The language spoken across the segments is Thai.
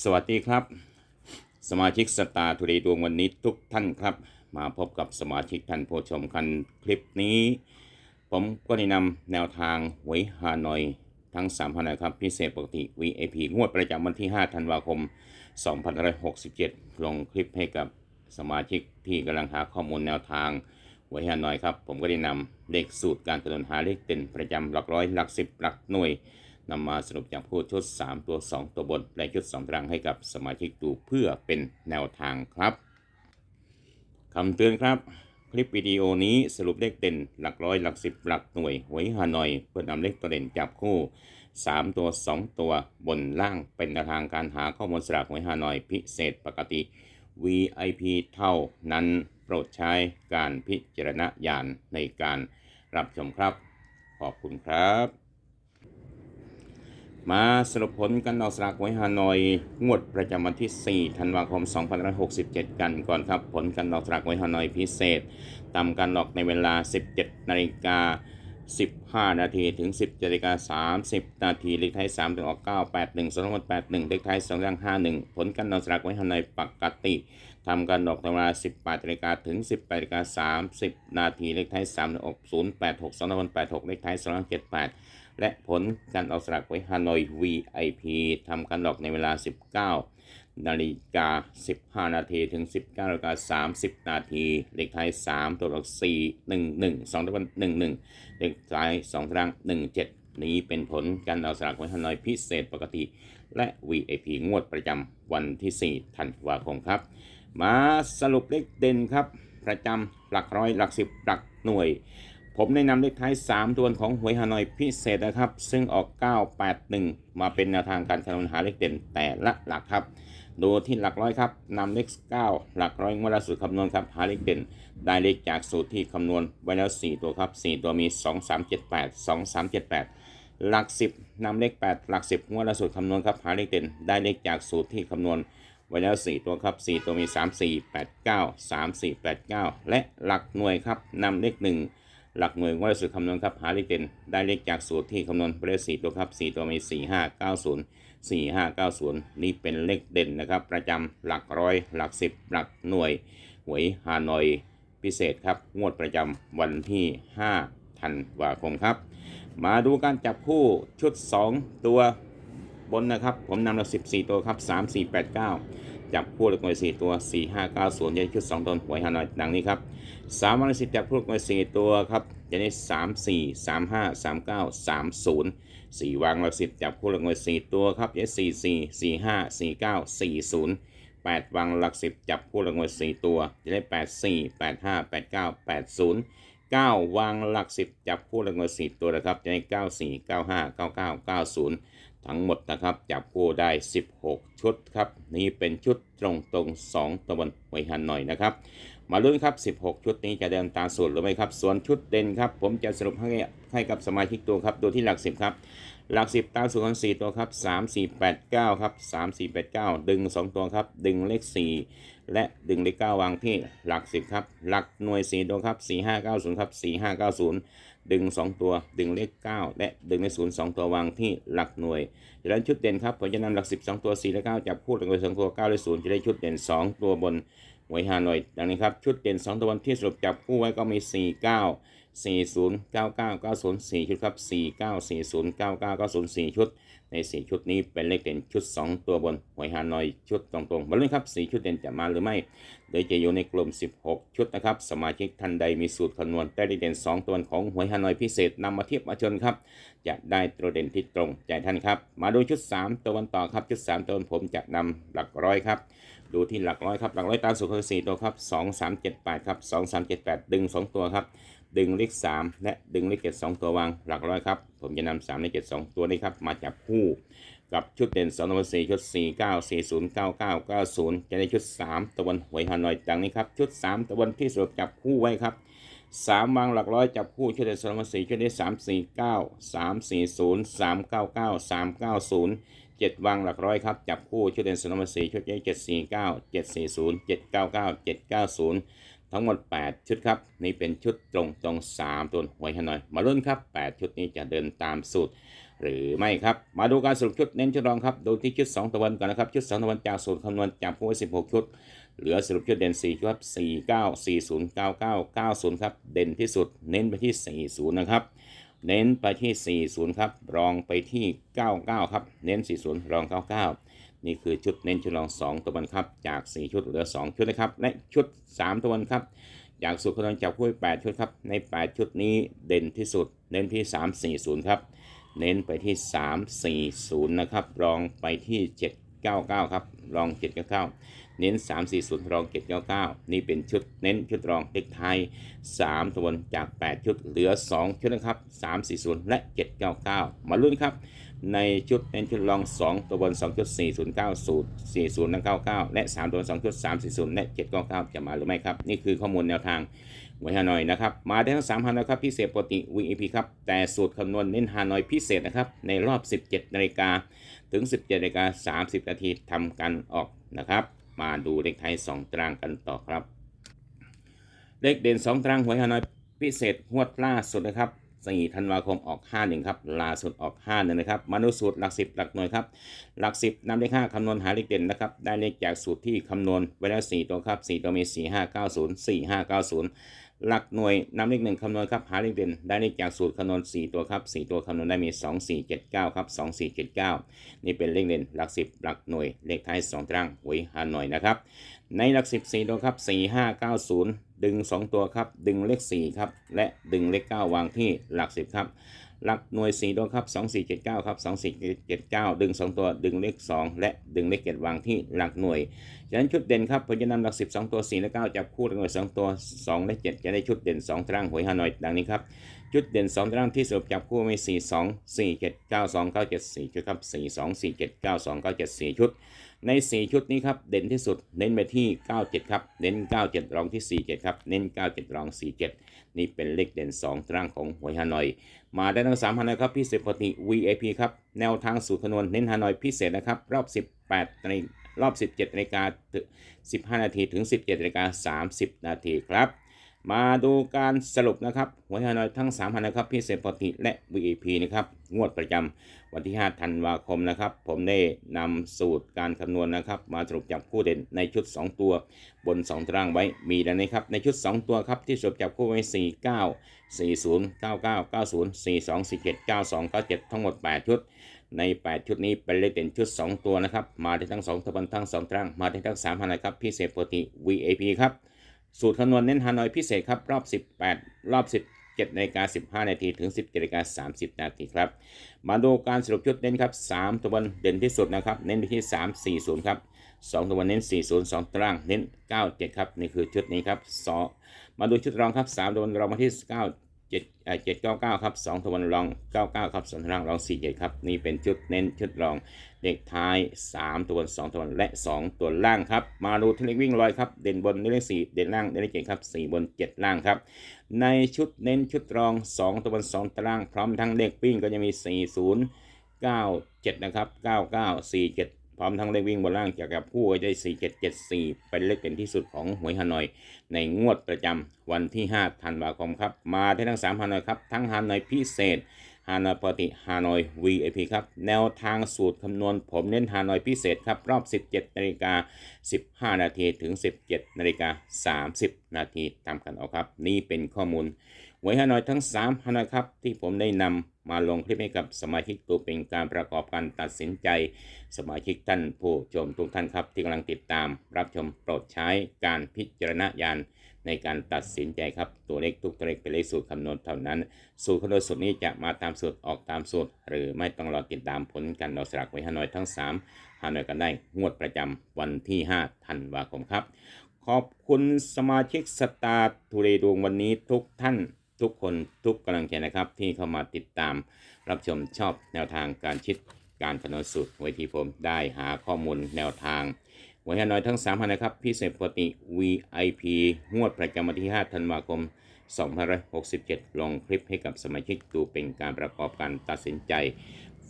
สวัสดีครับ สมาชิกสตาร์ทูเดย์ดวงวันนี้ทุกท่านครับ มาพบกับสมาชิกท่านผู้ชมกันคลิปนี้ ผมก็ได้นำแนวทางหวยฮานอยทั้ง3พันนะครับ พิเศษปกติ VIP งวดประจำวันที่ 5 ธันวาคม 2567 ลงคลิปให้กับสมาชิกที่กำลังหาข้อมูลแนวทางหวยฮานอยครับ ผมก็ได้นำเลขสูตรการคำนวณหาเลขเด่นประจำหลักร้อยหลักสิบหลักหน่วย นำมาสรุปจากผู้ชุด 3 ตัว 2 ตัวบน และชุด 2 ตารางให้กับสมาชิกดูเพื่อเป็นแนวทางครับคำเตือนครับ คลิปวิดีโอนี้สรุปเลขเด่นหลักร้อยหลักสิบหลักหน่วยหวยฮานอย เพื่อนำเลขตัวเด่นจับคู่ 3 ตัว 2 ตัวบนล่างเป็นแนวทางการหาข้อมูลสลากหวยฮานอย พิเศษปกติ VIP เท่านั้นโปรดใช้การพิจารณญาณในการรับชมครับ ขอบคุณครับ มาสรุปผลการออกสลากหวยฮานอย งวดประจำวันที่ 4 ธันวาคม 2567 กันก่อนครับ ผลการออกสลากหวยฮานอยพิเศษตามการออกในเวลา 17 นาฬิกา 15 นาทีถึง 17นาฬิกา 30 นาทีเลขท้าย3ถึงออก 981 2 8 1เลขท้าย2อย่าง51 ผลการออกสลากหวยฮานอยปกติทำการออกในเวลา 18นาฬิกาถึง 18นาฬิกา 30 นาทีเลขท้าย3ถึงออก 086 2 8 6เลขท้าย2 78 และผลการออกสลากหวยฮานอย VIP ทำการออกในเวลา 19 นาฬิกา 15 นาทีถึง 19นาฬิกา30 นาที เลขท้าย 3 ตัวออก4 1 1 2ตัว1 1 เลขท้าย2ตาราง17 นี้เป็นผลการออกสลากหวยฮานอยพิเศษปกติ และ VIP งวดประจำวันที่ 4 ธันวาคมครับ มาสรุปเลขเด่นครับ ประจำหลักร้อยหลักสิบหลักหน่วย ผมได้นำเลขท้าย 3 ตัวของหวยฮานอยพิเศษนะครับ ซึ่งออก 981 มาเป็นแนวทางการคำนวณหาเลขเด่นแต่ละหลักครับดูที่หลักร้อยครับนำเลข9หลักร้อยงวดละสูตรคำนวณครับหาเลขเด่น ได้เลขจากสูตรที่คำนวณไว้แล้ว 4 ตัวครับ 4 ตัวมี 2 3 7 8 2 3 7 8 หลัก 10นำเลข 8 หลัก 10 งวดละสูตรคำนวณครับหาเลขเด่น ได้เลขจากสูตรที่คำนวณไว้แล้ว 4 ตัวครับ 4 ตัวมี 3 4 8 9 3 4 8 9 และหลักหน่วยครับนำเลข 1 หลักหน่วยว่าสูตรคำนวณครับหาเลขเด่นได้เลขจากสูตรที่คำนวณไว้แล้ว4ตัวครับ4ตัวมี4 5 9 0 4 5 9 0นี่เป็นเลขเด่นนะครับ ประจำหลักร้อยหลัก10หลักหน่วยหวยฮานอยพิเศษครับงวดประจำวันที่5ธันวาคมครับ มาดูการจับคู่ชุด2ตัวบนนะครับ ผมนำเรา14 ตัวครับ 3 4 8 9 จับคู่เลขหน่วย 4 ตัว 4 5 9 0ยันชุด2ตนหวยฮานอยดังนี้ครับ3วันละ10จับคู่เลขหน่วย 4 ตัวครับจะได้3 4 3 5 3 9 3 0 4วางหลัก10จับคู่เลขหน่วย 4 ตัวครับจะ4 4 4 5 4 9 4 0 8วางหลัก10จับคู่เลขหน่วย 4 ตัวจะได้ 8 4 8 5 8 9 8 0 9 วางหลัก 10 จับคู่เลขหน่วย 4 ตัวนะครับจะได้ 9 4 9 5 9 9 9 0 ทั้งหมดนะครับจับคู่ได้ 16 ชุดครับ นี่เป็นชุดตรงตรง2ตะวันหวยหันหน่อยนะครับ มาลุ้นครับ 16 ชุดนี้จะเดินตามสูตรหรือไม่ครับ ส่วนชุดเด่นครับ ผมจะสรุปให้ให้กับสมาชิกตัวครับดูที่หลัก 10 ครับ หลัก 10 ตามสูตรของ4ตัวครับ 3 4 8 9 ครับ 3 4 8 9 ดึง 2 ตัวครับ ดึงเลข 4 และดึงเลข 9 วางที่หลัก 10 ครับ หลักหน่วย 4 ตัวครับ 4 5 9 0 ครับ 4 5 9 0 ดึง 2 ตัว ดึงเลข 9 และดึงเลข0 2ตัววางที่หลักหน่วยดังนั้นชุดเด่นครับผมจะนำหลัก 10 2 ตัว 4 และ 9 จับคู่หลักหน่วยสองตัว9และ0จะได้ชุดเด่น 2 ตัวบนหวยฮานอยดังนี้ครับ ชุดเด่น 2 ตัวบนที่สรุปจับคู่ไว้ก็มี 4 9 4 0 9 9 9 0 4 ชุดครับ 4 9 4 0 9 9 9 0 4 ชุด ใน 4 ชุดนี้เป็นเลขเด่นชุด 2 ตัวบนหวยฮานอยชุดตรงๆมาเลยครับ 4 ชุดเด่นจะมาหรือไม่โดยจะอยู่ในกลุ่ม 16 ชุดนะครับ สมาชิกท่านใดมีสูตรคำนวณได้เลขเด่น 2 ตัวของหวยฮานอยพิเศษนำมาเทียบมาชนครับ จะได้ตัวเด่นที่ตรงใจท่านครับ มาดูชุด 3 ตัววันต่อครับ ชุด 3 ตัวผมจะนำหลักร้อยครับดูที่หลักร้อยครับ หลักร้อยตามสูตรคือ4ตัวครับ 2 3 7 8 ครับ 2 3 7 8 ดึง 2 ตัวครับ ดึงเลข 3 และดึงเลขเจ็ดสองตัววางหลักร้อยครับ ผมจะนำสามเลขเจ็ดสองตัวนี้ครับ มาจับคู่กับชุดเด่น2ตัวสี่ชุด 4 9 4 0 9 9 9 0 จะได้ชุด 3 ตะวันหวยฮานอยดังนี้ครับ ชุด 3 ตะวันที่สุดจับคู่ไว้ครับ 3 วางหลักร้อยจับคู่ชุดเด่น2ตัวสี่ชุดนี้3 4 9 3 4 0 3 9 9 3 9 0 7 วางหลักร้อยครับ จับคู่ชุดเด่น2ตัวสี่ชุดนี้7 4 9 7 4 0 7 9 9 7 9 0 ทั้งหมด 8 ชุดครับ นี่เป็นชุดตรงตรง3ตัวหวยฮานอย มาลุ้นครับ 8 ชุดนี้จะเดินตามสูตร หรือไม่ครับ มาดูการสรุปชุดเน้นชุดรองครับ ดูที่ชุด 2 ตะวันก่อนนะครับ ชุด 2 ตะวันจากสูตรคำนวณจากผู้ไว้16 ชุด เหลือสรุปชุดเด่น 4 ชุดครับ 49 40 99 90 ครับ เด่นที่สุด เน้นไปที่ 40 นะครับ เน้นไปที่ 40 ครับ รองไปที่ 99 ครับ เน้น 40 รอง 99 นี่คือชุดเน้นชุดรอง 2 ตัวบันครับ จาก 4 ชุดเหลือ 2 ชุดนะครับ และชุด 3 ตัวบันครับ จากสูตรคำนวณจับคู่8ชุดครับ ใน 8 ชุดนี้เด่นที่สุด เน้นที่ 340 ครับ เน้นไปที่ 340 นะครับ รองไปที่ 799 ครับ รอง 799 เน้น 340 รอง799 นี่เป็นชุดเน้นชุดรองเล็กไทย 3 ตัวบนจาก 8 ชุดเหลือ 2 ชุดนะครับ 340 และ 799 มาลุ้นครับในชุดเน้นชุดรอง 2 ตัวบน2ชุด4090 40 99 และ 3 ตัวบน2ชุด340 และ 799 จะมาหรือไม่ครับ นี่คือข้อมูลแนวทางไว้ฮานอยนะครับ มาได้ทั้ง3ฮานอยครับ พิเศษปกติ VIP ครับ แต่สูตรคำนวณเน้นฮานอยพิเศษนะครับ ในรอบ 17นาฬิกาถึง 17นาฬิกา30นาทีทำกันออกนะครับ มาดูเลขไทย2ตรางกันต่อครับ เลขเด่น2ตรางหวยฮานอยพิเศษงวดล่าสุดนะครับ 4ธันวาคมออก 51 ครับล่าสุดออก51นะครับมาดูสูตรหลัก 10 หลักหน่วยครับ หลัก 10นำเลข5คำนวณหาเลขเด่นนะครับ ได้เลขจากสูตรที่คำนวณไว้แล้ว 4 ตัวครับ 4 ตัวมี 4 5 9 0 4 5 9 0 หลักหน่วยนำเลขหนึ่งคำนวณครับ หาเลขเด่น ได้เลขจากสูตรคำนวณ 4 ตัวครับ 4 ตัวคำนวณได้มี 2 4 7 9 ครับ 2 4 7 9 นี่เป็นเลขเด่น หลัก 10 หลักหน่วย เลขท้าย 2ตารางหวยหาหน่อยนะครับ ในหลัก10 4ตัวครับ 4 5 9 0 ดึง 2 ตัวครับ ดึงเลข4ครับ และดึงเลข9วางที่หลัก 10 ครับ หลักหน่วย4ตัวครับ 2 4 7 9 ครับ 2 4 7 9 ดึง 2 ตัว ดึงเลข 2 และดึงเลข7วางที่หลักหน่วย ฉะนั้นชุดเด่นครับผมจะนำหลัก 10 2 ตัว 4 และ 9 จับคู่หลักหน่วย 2 ตัว 2 และ 7 จะได้ชุดเด่น 2 ตารางหวยฮานอยดังนี้ครับ ชุดเด่น 2ตารางที่สรุปจับคู่มี 4 2 4 7 9 2 9 7 4 ชุดครับ 4 2 4 7 9 2 9 7 4 ชุด ใน 4 ชุดนี้ครับ เด่นที่สุด เน้นไปที่ 97 ครับ เน้น 97 รองที่ 47 ครับ เน้น 97 รอง 47 นี่เป็นเลขเด่น 2ตารางของหวยฮานอย มาได้ทั้ง3ฮานอยครับพิเศษปกติ VIP ครับ แนวทางสูตรคำนวณเน้นฮานอยพิเศษนะครับ รอบ 18นรอบ 17นาฬิกา15 นาทีถึง 17นาฬิกา30 นาทีครับ มาดูการสรุปนะครับหวยฮานอยทั้ง3ฮานอยครับพิเศษปกติและ VIP นะครับงวดประจำวันที่ 5 ธันวาคมนะครับ ผมได้นำสูตรการคำนวณนะครับ มาสรุปจับคู่เด่นในชุด 2 ตัว บน 2ตารางไว้มีดังนี้ครับในชุด 2 ตัวครับที่สรุปจับคู่ไว้ 49 40 99 90 42 47 92 97 ทั้งหมด 8 ชุดใน 8 ชุดนี้เป็นเลขเด่นชุด 2 ตัวนะครับ มาได้ทั้ง2ตะวันทั้ง2ตารางมาได้ทั้ง3ฮานอยครับพิเศษปกติ VIP ครับ สูตรคำนวณเน้นฮานอยพิเศษครับ รอบ 18 รอบ 17นาฬิกา15 นาทีถึง 17นาฬิกา30 นาทีครับ มาดูการสรุปชุดเน้นครับ 3 ตัวบนเด่นที่สุดนะครับ เน้นไปที่ 3 4 0 ครับ 2 ตัวบนเน้น 4 0 2ตารางเน้น 97 ครับ นี่คือชุดนี้ครับสอมาดูชุดรองครับ 3 ตัวบนรองมาที่ 9 7เอ่อ799ครับ2ตัวบนรอง99ครับ2ตารางรอง47ครับนี่เป็นชุดเน้นชุดรองเลขท้าย3ตัวบน2ตัวบนและ2ตัวล่างครับมาดูที่เลขวิ่งลอยครับเด่นบนเลข4เด่นล่างเลข7ครับ4บน7ล่างครับในชุดเน้นชุดรอง2ตัวบน2ตารางพร้อมทั้งเลขวิ่งก็จะมี40 97นะครับ99 47พ ร้อมทั้งเลขวิ่งบนล่างเกี่ยวกับผู้ก็จะได้4774 เป็นเลขเด่นที่สุดของหวยฮานอย ในงวดประจำวันที่ 5 ธันวาคมครับ มาได้ทั้ง3ฮานอยครับ ทั้งฮานอยพิเศษ ฮานอยปกติฮานอย VIP ครับ แนวทางสูตรคำนวณผมเน้นฮานอยพิเศษครับ รอบ 17นาฬิกา15 นาทีถึง 17นาฬิกา30 นาทีตามกันเอาครับ นี่เป็นข้อมูลหวยฮานอยทั้ง3ฮานอยครับ ที่ผมได้นำมาลงคลิปให้กับสมาชิกตัวเป็นการประกอบการตัดสินใจ สมาชิกท่านผู้ชมทุกท่านครับ ที่กำลังติดตามรับชมโปรดใช้การพิจารณญาณ ในการตัดสินใจครับ ตัวเลขทุกตัวเลขเป็นเลขสูตรคำนวณเท่านั้น สูตรคำนวณสูตรนี้จะมาตามสูตรออกตามสูตร หรือไม่ต้องรอติดตามผลการดอกสลากไว้ฮานอยทั้ง 3ฮานอยกันได้งวดประจำวันที่ 5 ธันวาคมครับ ขอบคุณสมาชิกสตาร์ทูเรดวงวันนี้ทุกท่านทุกคนทุกกำลังใจนะครับ ที่เข้ามาติดตาม รับชมชอบแนวทางการชิดการคำนวณสูตรไว้ที่ผมได้หาข้อมูลแนวทาง หวยฮานอยทั้ง3พันนะครับพิเศษปกติ VIP งวดประจำวันที่ 5 ธันวาคม 2567 ลงคลิปให้กับสมาชิกดูเป็นการประกอบการตัดสินใจ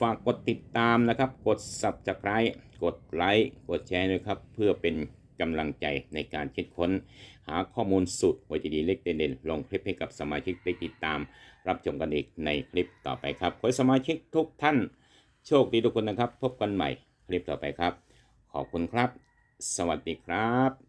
ฝากกดติดตามนะครับ กด subscribe กดไลค์กดแชร์ด้วยครับ เพื่อเป็นกำลังใจในการคิดค้น หาข้อมูลสุดไว้ดีเล็กเด่นๆลงคลิปให้กับสมาชิกได้ติดตาม รับชมกันอีกในคลิปต่อไปครับขอสมาชิกทุกท่าน โชคดีทุกคนนะครับ พบกันใหม่คลิปต่อไปครับ ขอบคุณครับ สวัสดีครับ